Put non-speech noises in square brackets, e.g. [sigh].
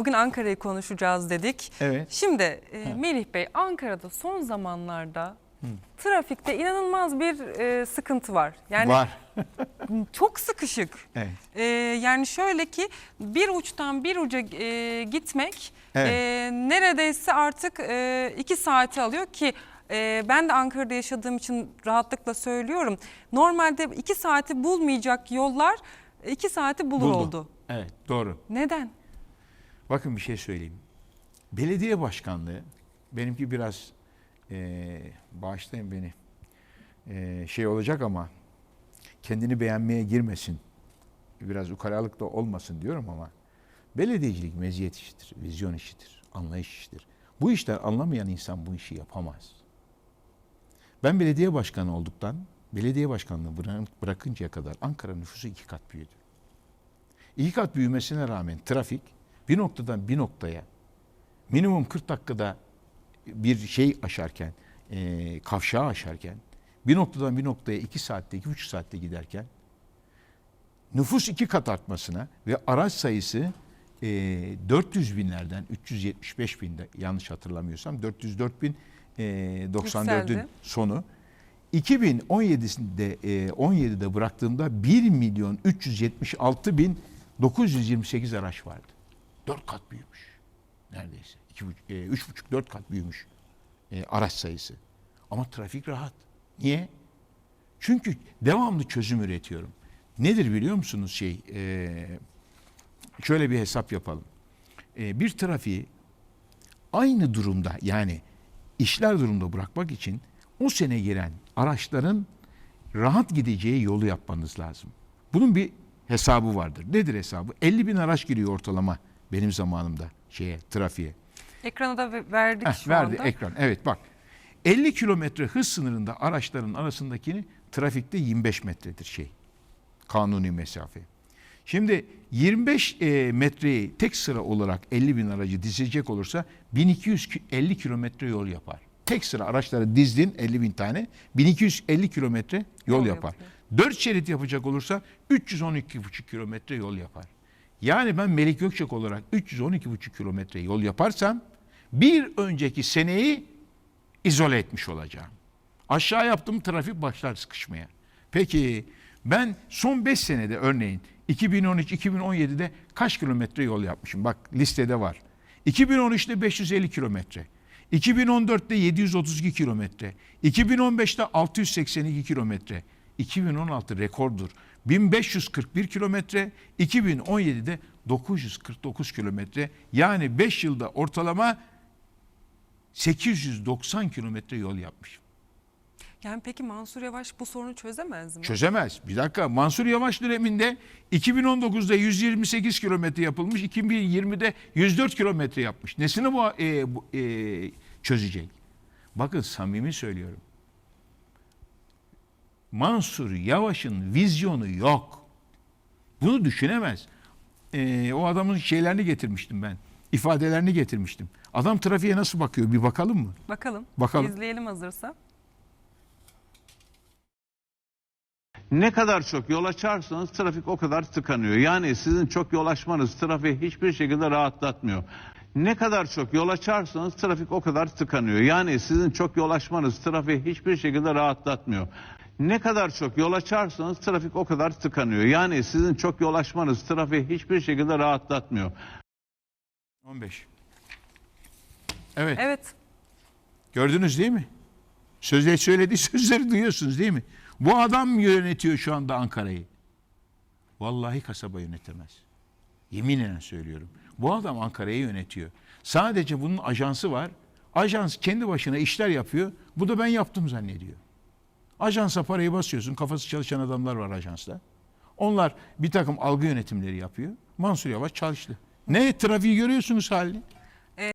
Bugün Ankara'yı konuşacağız dedik. Evet. Şimdi e, Melih Bey Ankara'da son zamanlarda trafikte inanılmaz bir e, sıkıntı var. Yani Var. [laughs] çok sıkışık. Evet. E, yani şöyle ki bir uçtan bir uca e, gitmek Evet. e, neredeyse artık e, iki saati alıyor ki e, ben de Ankara'da yaşadığım için rahatlıkla söylüyorum. Normalde iki saati bulmayacak yollar iki saati bulur Buldu. oldu. Evet doğru. Neden? Bakın bir şey söyleyeyim. Belediye başkanlığı benimki biraz eee bağışlayın beni eee, şey olacak ama kendini beğenmeye girmesin. Biraz ukalalık da olmasın diyorum ama belediyecilik meziyet işidir, vizyon işidir, anlayış işidir. Bu işler anlamayan insan bu işi yapamaz. Ben belediye başkanı olduktan, belediye başkanlığı bırak- bırakıncaya kadar Ankara nüfusu iki kat büyüdü. İki kat büyümesine rağmen trafik bir noktadan bir noktaya minimum 40 dakikada bir şey aşarken, e, kavşağı aşarken, bir noktadan bir noktaya iki saatte, iki buçuk saatte giderken nüfus iki kat artmasına ve araç sayısı e, 400 binlerden 375 binde yanlış hatırlamıyorsam 404 bin e, 94'ün Yükseldi. sonu 2017'de e, 17'de bıraktığımda 1 milyon 376 bin 928 araç vardı. 4 kat büyümüş neredeyse. 3,5-4 kat büyümüş e, araç sayısı. Ama trafik rahat. Niye? Çünkü devamlı çözüm üretiyorum. Nedir biliyor musunuz şey? e, şöyle bir hesap yapalım. E, bir trafiği aynı durumda yani işler durumda bırakmak için o sene giren araçların rahat gideceği yolu yapmanız lazım. Bunun bir hesabı vardır. Nedir hesabı? 50 bin araç giriyor ortalama benim zamanımda şeye trafiğe. Ekrana da ve- verdik Heh, şu verdi anda. ekran. Evet bak. 50 kilometre hız sınırında araçların arasındakini trafikte 25 metredir şey. Kanuni mesafe. Şimdi 25 e, metreyi tek sıra olarak 50 bin aracı dizecek olursa 1250 kilometre yol yapar. Tek sıra araçları dizdin 50 bin tane 1250 kilometre yol, Yol yapar. yapıyor. 4 şerit yapacak olursa 312,5 kilometre yol yapar. Yani ben Melik Gökçek olarak 312,5 kilometre yol yaparsam bir önceki seneyi izole etmiş olacağım. Aşağı yaptım trafik başlar sıkışmaya. Peki ben son 5 senede örneğin 2013-2017'de kaç kilometre yol yapmışım? Bak listede var. 2013'te 550 kilometre. 2014'te 732 kilometre. 2015'te 682 kilometre. 2016 rekordur. 1541 kilometre. 2017'de 949 kilometre. Yani 5 yılda ortalama 890 kilometre yol yapmışım. Yani peki Mansur Yavaş bu sorunu çözemez mi? Çözemez. Bir dakika Mansur Yavaş döneminde 2019'da 128 kilometre yapılmış, 2020'de 104 kilometre yapmış. Nesini bu, e, bu, e, çözecek? Bakın samimi söylüyorum. Mansur Yavaş'ın vizyonu yok. Bunu düşünemez. E, o adamın şeylerini getirmiştim ben. ifadelerini getirmiştim. Adam trafiğe nasıl bakıyor bir bakalım mı? Bakalım. Bakalım. İzleyelim hazırsa. Ne kadar çok yol açarsanız trafik o kadar tıkanıyor. Yani sizin çok yol açmanız trafiği hiçbir şekilde rahatlatmıyor. Ne kadar çok yol açarsanız trafik o kadar tıkanıyor. Yani sizin çok yol açmanız trafiği hiçbir şekilde rahatlatmıyor. Ne kadar çok yol açarsanız trafik o kadar tıkanıyor. Yani sizin çok yol açmanız trafiği hiçbir şekilde rahatlatmıyor. 15. Evet. Evet. Gördünüz değil mi? Sözleri söylediği [laughs] sözleri duyuyorsunuz değil mi? Bu adam yönetiyor şu anda Ankara'yı. Vallahi kasaba yönetemez. Yeminle söylüyorum. Bu adam Ankara'yı yönetiyor. Sadece bunun ajansı var. Ajans kendi başına işler yapıyor. Bu da ben yaptım zannediyor. Ajansa parayı basıyorsun. Kafası çalışan adamlar var ajansta. Onlar bir takım algı yönetimleri yapıyor. Mansur Yavaş çalıştı. Ne trafiği görüyorsunuz halini?